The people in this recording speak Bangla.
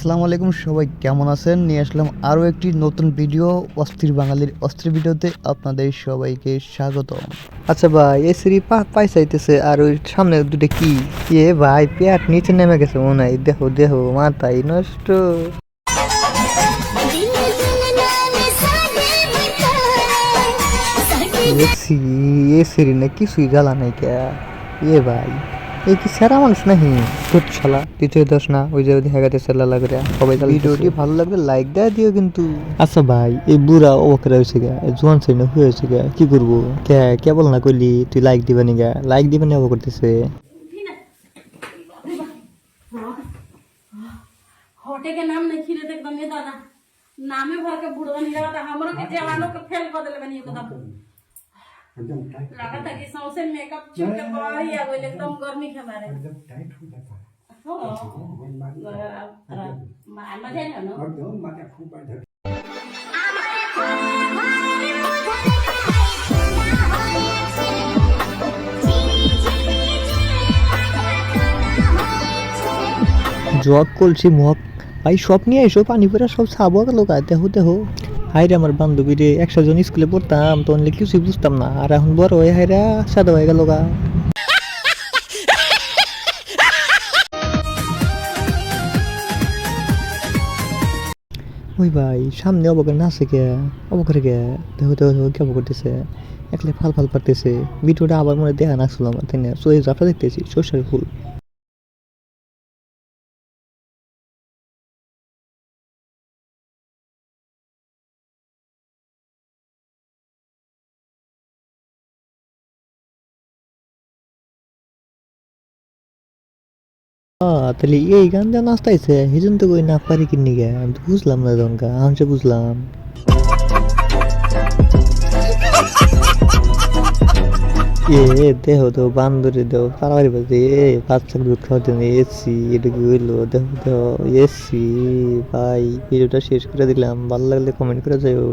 আসসালামু আলাইকুম, সবাই কেমন আছেন? নিয়ে আসলাম আরও একটি নতুন ভিডিও, অস্থির বাঙালির অস্থির ভিডিওতে আপনাদের সবাইকে স্বাগত আচ্ছা ভাই, এই পা পাই চাইতেছে, আর ওই সামনে দুটো কি? এ ভাই, পেট নিচে নেমে গেছে মনে হয়। দেখো দেখো মাথায় নষ্ট। এ সিঁড়ি না কিছুই জ্বালা নাই কে? এ ভাই। এই কি সেরা মানুষ নাহি তোর শালা দ্বিতীয় দশ না ওই যে দেখা গেছে সেলা লাগে সবাই ভিডিওটি ভালো লাগলে লাইক দেয় দিও কিন্তু আচ্ছা ভাই এই বুড়া ওকে হয়েছে গে জোয়ান শ্রেণী হয়েছে গে কি করবো কে কে বল না কইলি তুই লাইক দিবানি গে লাইক দিবানি অব করতেছে होटे के नाम नहीं खिले एकदम ये दादा नामे भर के बुढ़वा नहीं लगा हमरो के जवानों के फेल कर देले बनी एकदम लगा था कि सौसे मेकअप चुप के बाहर ही आ गइल एकदम गर्मी के मारे हो मजा है ना জগ কলছি মগ ভাই সব নিয়ে এসো পানি পরে সব ছাবো গেল গা দেহো দেহো হাই রে আমার বান্ধবী রে, একশো জন স্কুলে পড়তাম তখন কিছুই বুঝতাম না। আর এখন বড় হয়ে হাইরা সাদা হয়ে গেল গা। ওই ভাই, সামনে অবকার নাচে কে? অবকার কে? দেখো দেখো দেখো, কে করতেছে একলে ফাল ফাল পারতেছে। ভিডিওটা আবার মনে দেখা নাচছিল আমার, তাই না? সোয়ে জাফরা দেখতেছি, সর্ষের ফুল। তাহলে এই গান যা নাচতাইছে সেজন তো কই না পারি কিনি গে আমি তো বুঝলাম না তখনকা আমি বুঝলাম। এ দেহ তো বান্দরে দেহ তাড়াতাড়ি বাজে, এ বাচ্চা দুধ খাওয়াতে এসি এটা কি হইল, দেহ দেহ, এসি, ভাই, ভিডিওটা শেষ করে দিলাম, ভালো লাগলে কমেন্ট করে যাও